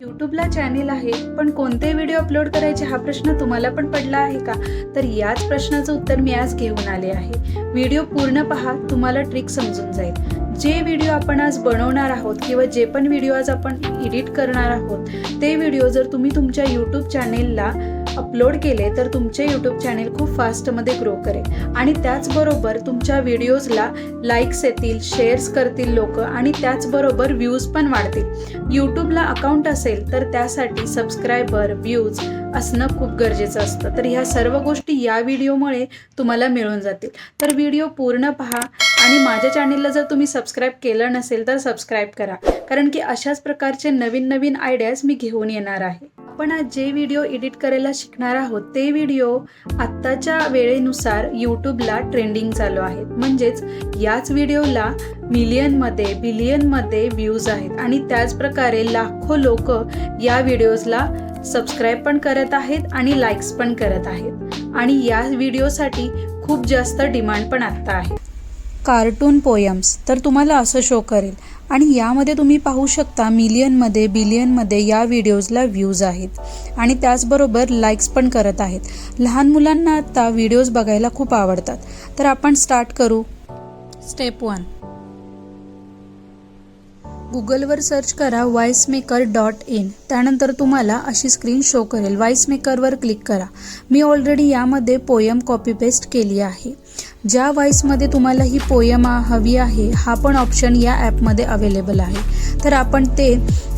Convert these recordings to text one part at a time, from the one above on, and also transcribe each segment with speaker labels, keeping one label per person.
Speaker 1: यूट्यूबला channel आहे पण कोणते व्हिडिओ अपलोड करायचे हा प्रश्न तुम्हाला पण पडला आहे का? तर याच प्रश्नाचं उत्तर मी आज घेऊन आले आहे. व्हिडिओ पूर्ण पहा तुम्हाला ट्रिक समजून जाईल. जे व्हिडिओ आपण आज बनवणार आहोत किंवा जे पण व्हिडिओ आज आपण एडिट करणार आहोत ते व्हिडिओ जर तुम्ही तुमच्या यूट्यूब चॅनेलला अपलोड केले तर तुमचे यूट्यूब चॅनेल खूप फास्टमध्ये ग्रो करेल. आणि त्याचबरोबर तुमच्या व्हिडिओजला लाईक्स येतील शेअर्स करतील लोक आणि त्याचबरोबर व्ह्यूज पण वाढतील. यूट्यूबला अकाउंट असेल तर त्यासाठी सबस्क्रायबर व्ह्यूज असणं खूप गरजेचं असतं. तर ह्या सर्व गोष्टी या व्हिडिओमुळे तुम्हाला मिळून जातील. तर व्हिडिओ पूर्ण पहा आणि माझ्या चॅनेलला जर तुम्ही सबस्क्राईब केलं नसेल तर सबस्क्राईब करा. कारण की अशाच प्रकारचे नवीन नवीन आयडियाज मी घेऊन येणार आहे. आपण आज जे व्हिडिओ एडिट करायला शिकणार आहोत ते व्हिडिओ आत्ताच्या वेळेनुसार यूट्यूबला ट्रेंडिंग चालू आहेत. म्हणजेच याच व्हिडिओला मिलियनमध्ये बिलियनमध्ये व्ह्यूज आहेत. आणि त्याचप्रकारे लाखो लोक या व्हिडिओजला सबस्क्राईब पण करत आहेत आणि लाईक्स पण करत आहेत. आणि या व्हिडिओसाठी खूप जास्त डिमांड पण आत्ता आहे. कार्टून पोयम्स तर तुम्हाला असं शो करेल. आणि यामध्ये तुम्ही पाहू शकता मिलियनमध्ये बिलियनमध्ये या व्हिडिओजला व्ह्यूज आहेत. आणि त्याचबरोबर लाईक्स पण करत आहेत. लहान मुलांना आता व्हिडिओज बघायला खूप आवडतात. तर आपण स्टार्ट करू. Step one. गुगलवर सर्च करा वॉइस मेकर डॉट इन. त्यानंतर तुम्हाला अशी स्क्रीन शो करेल. वॉइस मेकरवर क्लिक करा. मी ऑलरेडी यामध्ये पोयम कॉपी पेस्ट केली आहे. ज्या वॉइसमध्ये तुम्हाला ही पोयमा हवी आहे हा पण ऑप्शन या ॲपमध्ये अवेलेबल आहे. तर आपण ते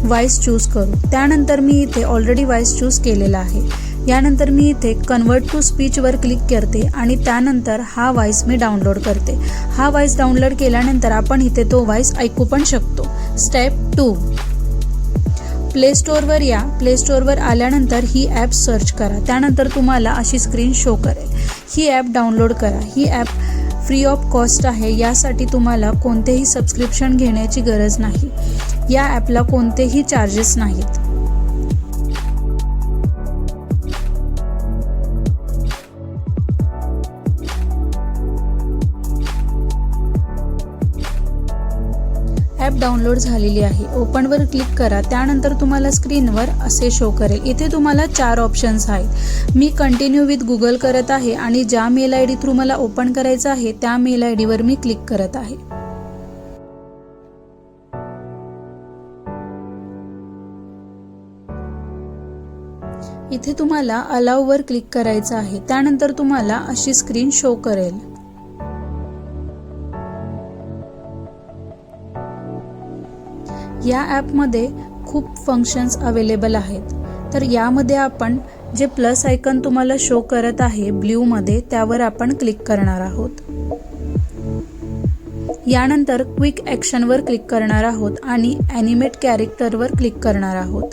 Speaker 1: वॉइस चूज करू. त्यानंतर मी इथे ऑलरेडी वॉइस चूज केलेला आहे. यानंतर मी इथे कन्वर्ट टू स्पीचवर क्लिक करते आणि त्यानंतर हा वॉइस मी डाउनलोड करते. हा वॉइस डाउनलोड केल्यानंतर आपण इथे तो वॉइस ऐकू पण शकतो. Step to. प्ले स्टोअरवर या. प्ले स्टोअरवर आल्यानंतर ही ॲप सर्च करा. त्यानंतर तुम्हाला अशी स्क्रीन शो करेल. ही ॲप डाउनलोड करा. ही ॲप फ्री ऑफ कॉस्ट आहे. यासाठी तुम्हाला कोणतेही सबस्क्रिप्शन घेण्याची गरज नाही. या ॲपला कोणतेही चार्जेस नाहीत. डाउनलोड झालेली आहे. ओपनवर क्लिक करा. त्यानंतर तुम्हाला स्क्रीनवर असे शो करेल. इथे तुम्हाला चार ऑप्शन्स आहेत. मी कंटिन्यू विथ गुगल करत आहे आणि ज्या मेल आय डी थ्रू मला ओपन करायचं आहे त्या मेल आय डीवर मी क्लिक करत आहे. इथे तुम्हाला अलाववर क्लिक करायचं आहे. त्यानंतर तुम्हाला अशी स्क्रीन शो करेल. या ॲपमध्ये खूप फंक्शन्स अवेलेबल आहेत. तर यामध्ये आपण जे प्लस आयकन तुम्हाला शो करत आहे ब्ल्यूमध्ये त्यावर आपण क्लिक करणार आहोत. यानंतर क्विक ॲक्शनवर क्लिक करणार आहोत आणि ॲनिमेट कॅरेक्टरवर क्लिक करणार आहोत.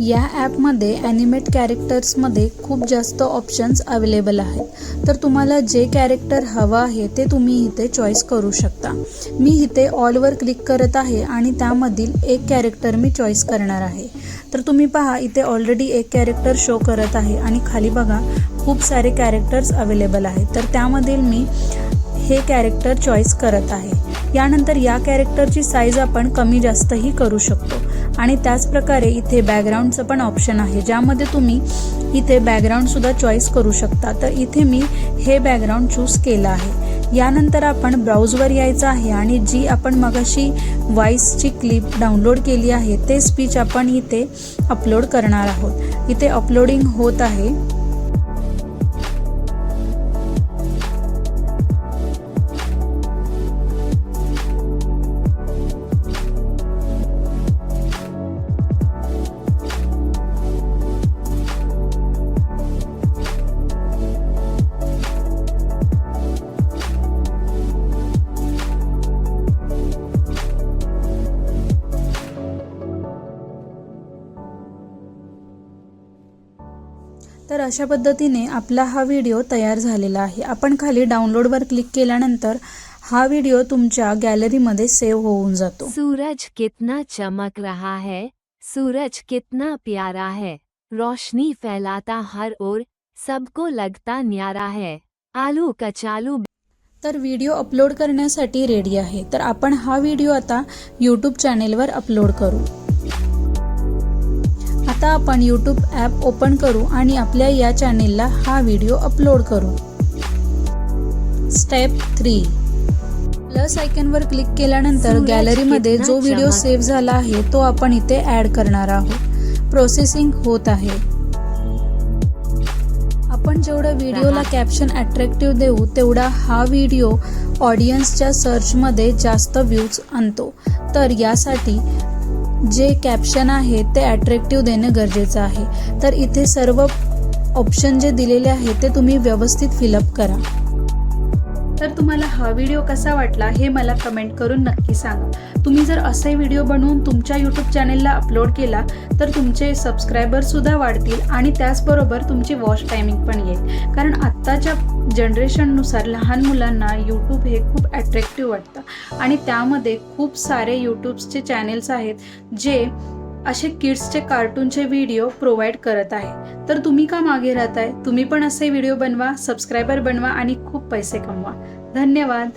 Speaker 1: या ॲपमध्ये ॲनिमेट कॅरेक्टर्समध्ये खूप जास्त ऑप्शन्स अवेलेबल आहेत. तर तुम्हाला जे कॅरेक्टर हवं आहे ते तुम्ही इथे चॉईस करू शकता. मी इथे ऑलवर क्लिक करत आहे आणि त्यामधील एक कॅरेक्टर मी चॉईस करणार आहे. तर तुम्ही पहा इथे ऑलरेडी एक कॅरेक्टर शो करत आहे आणि खाली बघा खूप सारे कॅरेक्टर्स अवेलेबल आहेत. तर त्यामधील मी हे कॅरेक्टर चॉईस करत आहे. यानंतर या कॅरेक्टरची साईज आपण कमी जास्तही करू शकतो. आणि त्याचप्रकारे इथे बॅकग्राऊंडचं पण ऑप्शन आहे. ज्यामध्ये तुम्ही इथे बॅकग्राऊंडसुद्धा चॉईस करू शकता. तर इथे मी हे बॅकग्राऊंड चूज केलं आहे. यानंतर आपण ब्राउजवर यायचं आहे आणि जी आपण मगाशी व्हॉइसची क्लिप डाउनलोड केली आहे ते स्पीच आपण इथे अपलोड करणार आहोत. इथे अपलोडिंग होत आहे. तर अशा पद्धतीने आपला हा व्हिडिओ तयार झालेला आहे. आपण खाली डाउनलोडवर क्लिक केल्यानंतर हा व्हिडिओ तुमच्या गॅलरीमध्ये सेव्ह होऊन जातो.
Speaker 2: सूरज कितना चमक रहा है सूरज कितना प्यारा है रोशनी फैलाता हर ओर सबको लगता न्यारा है आलू कचालू
Speaker 1: तर व्हिडिओ अपलोड करण्यासाठी रेडी आहे. तर आपण हा व्हिडिओ आता यूट्यूब चॅनेलवर अपलोड करू. आता आपण यूट्यूब ॲप ओपन करू आणि आपल्या या चॅनेलला हा व्हिडिओ अपलोड करू. स्टेप थ्री प्लस आयकनवर क्लिक केल्यानंतर गॅलरीमध्ये जो व्हिडिओ सेव्ह झाला आहे तो आपण इथे ॲड करणार आहोत. प्रोसेसिंग होत आहे. आपण जेवढं व्हिडिओला कॅप्शन अट्रॅक्टिव्ह देऊ तेवढा हा व्हिडिओ ऑडियन्सच्या सर्चमध्ये जास्त व्ह्यूज आणतो. तर यासाठी जे कॅप्शन आहे ते अट्रॅक्टिव्ह देणं गरजेचं आहे. तर इथे सर्व ऑप्शन जे दिलेले आहे ते तुम्ही व्यवस्थित फिलअप करा. तर तुम्हाला हा व्हिडिओ कसा वाटला हे मला कमेंट करून नक्की सांगा. तुम्ही जर असे व्हिडिओ बनवून तुमच्या यूट्यूब चॅनेलला अपलोड केला तर तुमचे सबस्क्रायबरसुद्धा वाढतील आणि त्याचबरोबर तुमची वॉच टायमिंग पण येईल. कारण आत्ताच्या जनरेशननुसार लहान मुलांना यूट्यूब हे खूप ॲट्रॅक्टिव्ह वाटतं. आणि त्यामध्ये खूप सारे यूट्यूबचे चॅनेल्स आहेत जे असे किड्सचे कार्टूनचे व्हिडिओ प्रोव्हाइड करत आहे. तर तुम्ही का मागे राहताय? तुम्ही पण असे व्हिडिओ बनवा सबस्क्रायबर बनवा आणि खूप पैसे कमवा. धन्यवाद.